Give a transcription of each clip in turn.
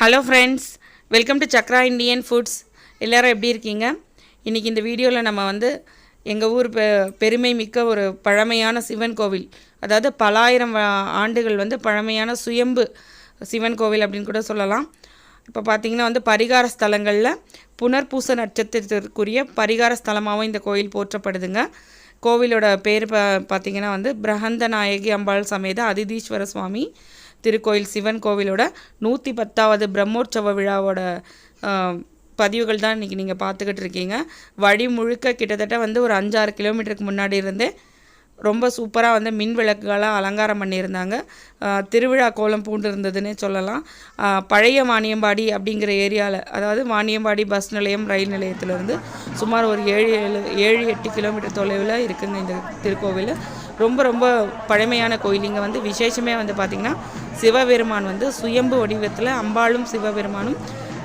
Hello friends welcome to Chakra Indian foods எல்லோரும் எப்படி இருக்கீங்க? இன்றைக்கி இந்த வீடியோவில் நம்ம வந்து எங்கள் ஊர் பெ பெருமை மிக்க ஒரு பழமையான சிவன் கோவில் அதாவது பலாயிரம் ஆண்டுகள் வந்து பழமையான சுயம்பு சிவன் கோவில் அப்படின்னு கூட சொல்லலாம். இப்போ பார்த்திங்கன்னா வந்து பரிகார ஸ்தலங்களில் புனர்பூச நட்சத்திரத்திற்குரிய பரிகார ஸ்தலமாகவும் இந்த கோயில் போற்றப்படுதுங்க. கோவிலோட பேர் ப பார்த்தீங்கன்னா வந்து பிரகந்த நாயகி அம்பாள் சமேத அதிதீஸ்வர சுவாமி திருக்கோயில் சிவன் கோவிலோட நூற்றி பத்தாவது பிரம்மோற்சவ விழாவோட பதிவுகள் தான் இன்றைக்கி நீங்கள் பார்த்துக்கிட்டு இருக்கீங்க. வழி முழுக்க கிட்டத்தட்ட வந்து ஒரு அஞ்சாறு கிலோமீட்டருக்கு முன்னாடி இருந்தே ரொம்ப சூப்பராக வந்து மின் விளக்குகளாக அலங்காரம் பண்ணியிருந்தாங்க. திருவிழா கோலம் பூண்டு இருந்ததுன்னே சொல்லலாம் பழைய வாணியம்பாடி அப்படிங்கிற ஏரியாவில் அதாவது வாணியம்பாடி பஸ் நிலையம் ரயில் நிலையத்திலேருந்து சுமார் ஒரு ஏழு ஏழு ஏழு எட்டு கிலோமீட்டர் தொலைவில் இருக்குங்க இந்த திருக்கோவில். ரொம்ப ரொம்ப பழமையான கோயில். இங்கே வந்து விசேஷமே வந்து பார்த்திங்கன்னா சிவபெருமான் வந்து சுயம்பு வடிவத்தில் அம்பாளும் சிவபெருமானும்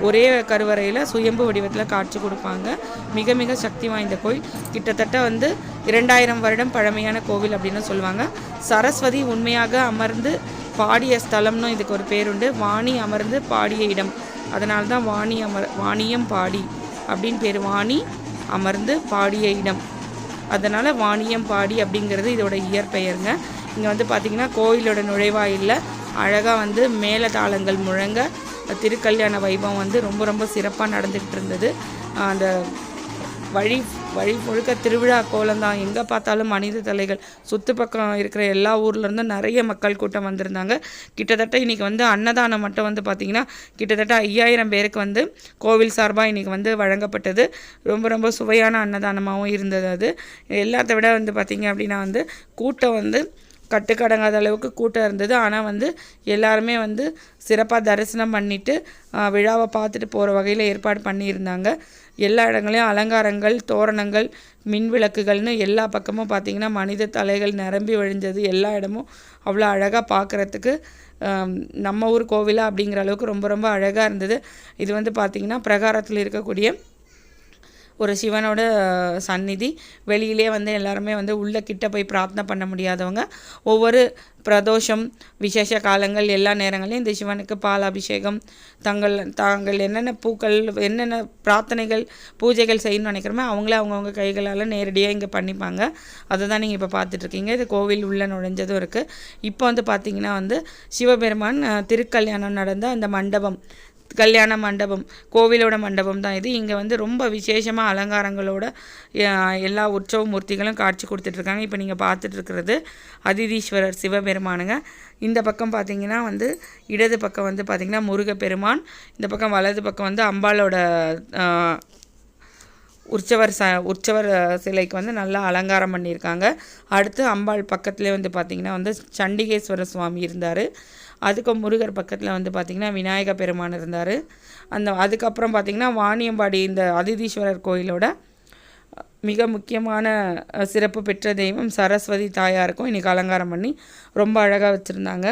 ஒரே கருவறையில் சுயம்பு வடிவத்தில் காட்சி கொடுப்பாங்க. மிக மிக சக்தி வாய்ந்த கோயில். கிட்டத்தட்ட வந்து இரண்டாயிரம் வருடம் பழமையான கோவில் அப்படின்னு சொல்லுவாங்க. சரஸ்வதி உண்மையாக அமர்ந்து பாடிய ஸ்தலம்னு இதுக்கு ஒரு பேருண்டு. வாணி அமர்ந்து பாடிய இடம். அதனால தான் வாணி அமர் வாணியம் பாடி அப்படின்னு பேர். வாணி அமர்ந்து பாடிய இடம். அதனால் வாணியம் பாடி அப்படிங்கிறது இதோட இயற்பெயருங்க. இங்கே வந்து பார்த்திங்கன்னா கோயிலோட நுழைவாயிலில். அழகாக வந்து மேலதாளங்கள் முழங்க திருக்கல்யாண வைபவம் வந்து ரொம்ப ரொம்ப சிறப்பாக நடந்துக்கிட்டு இருந்தது. அந்த வழி வழி முழுக்க திருவிழா கோலம் தான். எங்கே பார்த்தாலும் மனித தலைகள். சுற்று பக்கம் இருக்கிற எல்லா ஊர்லேருந்தும் நிறைய மக்கள் கூட்டம் வந்திருந்தாங்க. கிட்டத்தட்ட இன்றைக்கி வந்து அன்னதானம் மட்டும் வந்து பார்த்திங்கன்னா கிட்டத்தட்ட ஐயாயிரம் பேருக்கு வந்து கோவில் சார்பாக இன்றைக்கி வந்து வழங்கப்பட்டது. ரொம்ப ரொம்ப சுவையான அன்னதானமாகவும் இருந்தது அது. எல்லாத்த விட வந்து பார்த்திங்க அப்படின்னா வந்து கூட்டம் வந்து கட்டுக்கடங்காத அளவுக்கு கூட்டம் இருந்தது. ஆனால் வந்து எல்லாருமே வந்து சிறப்பாக தரிசனம் பண்ணிவிட்டு விழாவை பார்த்துட்டு போகிற வகையில் ஏற்பாடு பண்ணியிருந்தாங்க. எல்லா இடங்களையும் அலங்காரங்கள் தோரணங்கள் மின் விளக்குகள்னு எல்லா பக்கமும் பார்த்திங்கன்னா மனித தலைகள் நிரம்பி வழிஞ்சது. எல்லா இடமும் அவ்வளோ அழகாக பார்க்குறதுக்கு நம்ம ஊர் கோவிலா அப்படிங்கிற அளவுக்கு ரொம்ப ரொம்ப அழகாக இருந்தது. இது வந்து பார்த்திங்கன்னா பிரகாரத்தில் இருக்கக்கூடிய ஒரு சிவனோட சந்நிதி. வெளியிலே வந்து எல்லாருமே வந்து உள்ள கிட்ட போய் பிரார்த்தனை பண்ண முடியாதவங்க. ஒவ்வொரு பிரதோஷம் விசேஷ காலங்கள் எல்லா நேரங்களையும் இந்த சிவனுக்கு பால் அபிஷேகம் தங்கள் தாங்கள் என்னென்ன பூக்கள் என்னென்ன பிரார்த்தனைகள் பூஜைகள் செய்யணும்னு நினைக்கிறோமோ அவங்களே அவங்கவுங்க கைகளால் நேரடியாக இங்கே பண்ணிப்பாங்க. அதை தான் நீங்கள் இப்போ பார்த்துட்ருக்கீங்க. இது கோவில் உள்ளே நுழைஞ்சதும் இருக்குது இப்போ வந்து பார்த்திங்கன்னா வந்து சிவபெருமான் திருக்கல்யாணம் நடந்த அந்த மண்டபம். கல்யாண மண்டபம் கோவிலோட மண்டபம் தான் இது. இங்கே வந்து ரொம்ப விசேஷமாக அலங்காரங்களோட எல்லா உற்சவ மூர்த்திகளும் காட்சி கொடுத்துட்ருக்காங்க. இப்போ நீங்கள் பார்த்துட்ருக்கிறது அதிதீஸ்வரர் சிவபெருமானுங்க. இந்த பக்கம் பார்த்தீங்கன்னா வந்து இடது பக்கம் வந்து பார்த்திங்கன்னா முருகப்பெருமான் இந்த பக்கம் வலது பக்கம் வந்து அம்பாலோட உற்சவர் ச உற்சவர் சிலைக்கு வந்து நல்லா அலங்காரம் பண்ணியிருக்காங்க. அடுத்து அம்பாள் பக்கத்துலேயே வந்து பார்த்திங்கன்னா வந்து சண்டிகேஸ்வர சுவாமி இருந்தார். அதுக்கு முருகர் பக்கத்தில் வந்து பார்த்திங்கன்னா விநாயக பெருமான் இருந்தார். அந்த அதுக்கப்புறம் பார்த்திங்கன்னா வாணியம்பாடி இந்த அதிதீஸ்வரர் கோயிலோட மிக முக்கியமான சிறப்பு பெற்ற தெய்வம் சரஸ்வதி தாயாருக்கும் இன்றைக்கி அலங்காரம் பண்ணி ரொம்ப அழகாக வச்சுருந்தாங்க.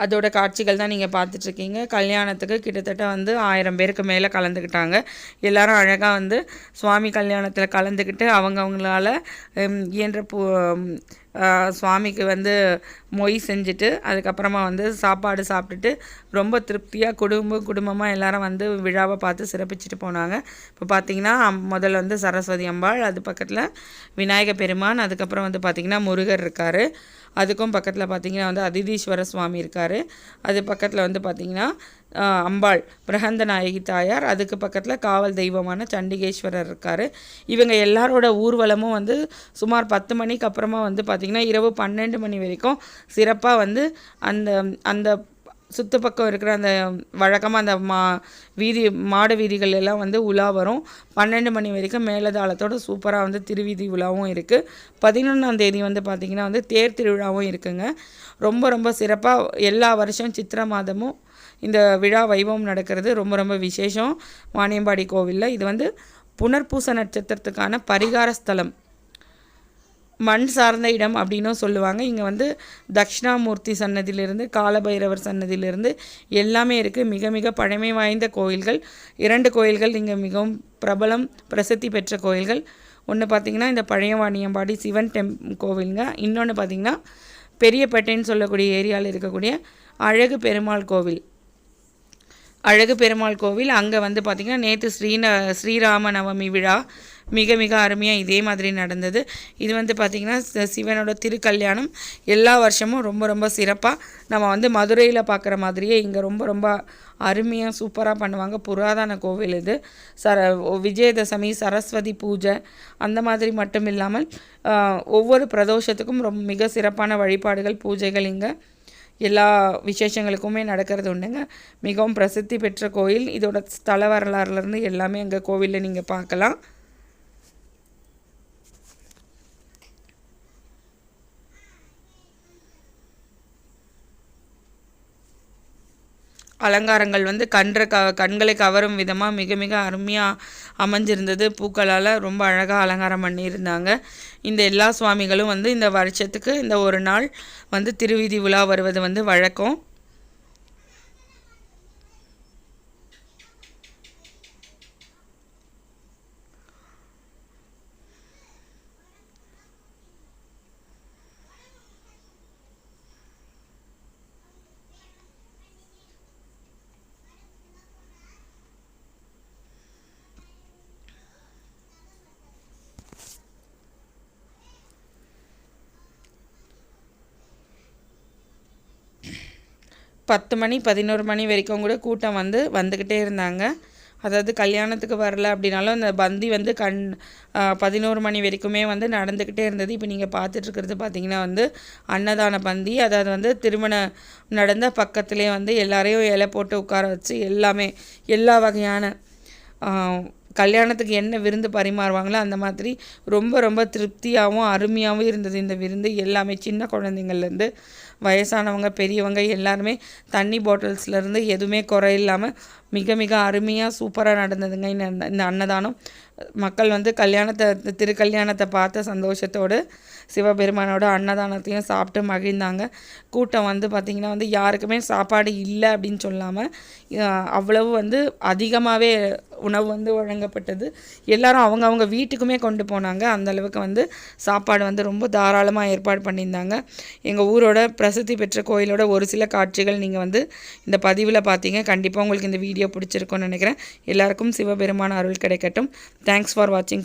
அதோட காட்சிகள் தான் நீங்கள் பார்த்துட்ருக்கீங்க கல்யாணத்துக்கு கிட்டத்தட்ட வந்து ஆயிரம் பேருக்கு மேலே கலந்துக்கிட்டாங்க எல்லாரும் அழகாக வந்து சுவாமி கல்யாணத்தில் கலந்துக்கிட்டு அவங்கவுங்களால் இயன்ற பூ சுவாமிக்கு வந்து மொய் செஞ்சுட்டு அதுக்கப்புறமா வந்து சாப்பாடு சாப்பிட்டுட்டு ரொம்ப திருப்தியாக குடும்ப குடும்பமாக எல்லாரும் வந்து விழாவை பார்த்து சிறப்பிச்சுட்டு போனாங்க. இப்போ பார்த்திங்கன்னா முதல்ல வந்து சரஸ்வதி அம்பாள் அது பக்கத்தில் விநாயக பெருமான் அதுக்கப்புறம் வந்து பார்த்திங்கன்னா முருகர் இருக்கார். அதுக்கும் பக்கத்தில் பார்த்திங்கன்னா வந்து அதிதீஸ்வர சுவாமி இருக்கார். அது பக்கத்தில் வந்து பார்த்திங்கன்னா அம்பாள் பிரகந்த நாயகி தாயார். அதுக்கு பக்கத்தில் காவல் தெய்வமான சண்டிகேஸ்வரர் இருக்கார். இவங்க எல்லாரோட ஊர்வலமும் வந்து சுமார் பத்து மணிக்கு அப்புறமா வந்து பார்த்திங்கன்னா இரவு பன்னெண்டு மணி வரைக்கும் சிறப்பாக வந்து அந்த அந்த சுற்று பக்கம் இருக்கிற அந்த வழக்கமாக அந்த மா வீதி மாட வீதிகள் எல்லாம் வந்து உலா வரும். பன்னெண்டு மணி வரைக்கும் மேலதாளத்தோட சூப்பராக வந்து திருவீதி உலாவும் இருக்குது பதினொன்றாம் தேதி வந்து பார்த்திங்கன்னா வந்து தேர் திருவிழாவும் இருக்குங்க. ரொம்ப ரொம்ப சிறப்பாக எல்லா வருஷம் சித்திரை மாதமும் இந்த விழா வைபவம் நடக்கிறது ரொம்ப ரொம்ப விசேஷம். வாணியம்பாடி கோவிலில். இது வந்து புனர்பூச நட்சத்திரத்துக்கான பரிகார ஸ்தலம். மண் சார்ந்த இடம் அப்படின்னும் சொல்லுவாங்க. இங்கே வந்து தக்ஷணாமூர்த்தி சன்னதியிலிருந்து காலபைரவர் சன்னதியிலிருந்து எல்லாமே இருக்குது மிக மிக பழமை வாய்ந்த கோயில்கள். இரண்டு கோயில்கள் இங்கே மிகவும் பிரபலம் பிரசித்தி பெற்ற கோயில்கள். ஒன்று பார்த்திங்கன்னா இந்த பழைய வாணியம்பாடி சிவன் டெம் கோவிலுங்க. இன்னொன்று பார்த்திங்கன்னா பெரியப்பேட்டைன்னு சொல்லக்கூடிய ஏரியாவில் இருக்கக்கூடிய அழகு பெருமாள் கோவில். அழகு பெருமாள் கோவில். அங்கே வந்து பார்த்திங்கன்னா நேற்று ஸ்ரீன ஸ்ரீராம நவமி விழா. மிக மிக அருமையாக இதே மாதிரி நடந்தது. இது வந்து பார்த்திங்கன்னா சிவனோட திருக்கல்யாணம். எல்லா வருஷமும் ரொம்ப ரொம்ப சிறப்பாக நம்ம வந்து மதுரையில் பார்க்குற மாதிரியே இங்கே ரொம்ப ரொம்ப அருமையாக சூப்பராக பண்ணுவாங்க. புராதன கோவில் இது. சர விஜயதசமி சரஸ்வதி பூஜை அந்த மாதிரி மட்டும் இல்லாமல் ஒவ்வொரு பிரதோஷத்துக்கும் ரொம்ப மிக சிறப்பான வழிபாடுகள் பூஜைகள் இங்கே. எல்லா விசேஷங்களுக்குமே நடக்கிறது உண்டுங்க. மிகவும் பிரசித்தி பெற்ற கோயில். இதோட ஸ்தல வரலாறுலேருந்து எல்லாமே அங்கே கோவிலில் நீங்கள் பார்க்கலாம். அலங்காரங்கள் வந்து கன்ற க கண்களை கவரும் விதமாக மிக மிக அருமையாக அமைஞ்சிருந்தது. பூக்களால் ரொம்ப அழகாக அலங்காரம் பண்ணியிருந்தாங்க. இந்த எல்லா சுவாமிகளும் வந்து இந்த வருஷத்துக்கு இந்த ஒரு நாள் வந்து திருவீதி உலா வருவது வந்து வழக்கம். பத்து மணி பதினோரு மணி வரைக்கும் கூட கூட்டம் வந்து வந்துக்கிட்டே இருந்தாங்க. அதாவது கல்யாணத்துக்கு வரல அப்படின்னாலும் அந்த பந்தி வந்து கண் பதினோரு மணி வரைக்குமே வந்து நடந்துக்கிட்டே இருந்தது. இப்போ நீங்கள் பார்த்துட்ருக்கிறது பார்த்தீங்கன்னா வந்து அன்னதான பந்தி அதாவது வந்து திருமணம் நடந்த பக்கத்துலேயே வந்து எல்லாரையும் இலை போட்டு உட்கார வச்சு எல்லாமே எல்லா வகையான கல்யாணத்துக்கு என்ன விருந்து பரிமாறுவாங்களோ அந்த மாதிரி ரொம்ப ரொம்ப திருப்தியாகவும் அருமையாகவும் இருந்தது இந்த விருந்து. எல்லாமே சின்ன குழந்தைங்கள்லேருந்து வயசானவங்க பெரியவங்க எல்லாருமே தண்ணி பாட்டில்ஸ்லேருந்து எதுவுமே குறை இல்லாமல் மிக மிக அருமையாக சூப்பராக நடந்ததுங்க. இந்த இந்த அன்னதானம். மக்கள் வந்து கல்யாணத்தை திருக்கல்யாணத்தை பார்த்த சந்தோஷத்தோடு சிவபெருமானோட அன்னதானத்தையும் சாப்பிட்டு மகிழ்ந்தாங்க. கூட்டம் வந்து பார்த்திங்கன்னா வந்து யாருக்குமே சாப்பாடு இல்லை அப்படின்னு சொல்லாமல் அவ்வளவு வந்து அதிகமாகவே உணவு வந்து வழங்கப்பட்டது. எல்லாரும் அவங்க வீட்டுக்குமே கொண்டு போனாங்க. அந்த அளவுக்கு வந்து சாப்பாடு வந்து ரொம்ப தாராளமாக ஏற்பாடு பண்ணியிருந்தாங்க. எங்கள் ஊரோட பிரசித்தி பெற்ற கோயிலோட ஒரு சில காட்சிகள் நீங்கள் வந்து இந்த பதிவில் பார்த்தீங்க கண்டிப்பாக உங்களுக்கு இந்த வீடியோ வீடியோ பிடிச்சிருக்கும்னு நினைக்கிறேன். எல்லாருக்கும் சிவபெருமான அருள் கிடைக்கட்டும். தேங்க்ஸ் ஃபார் வாட்சிங்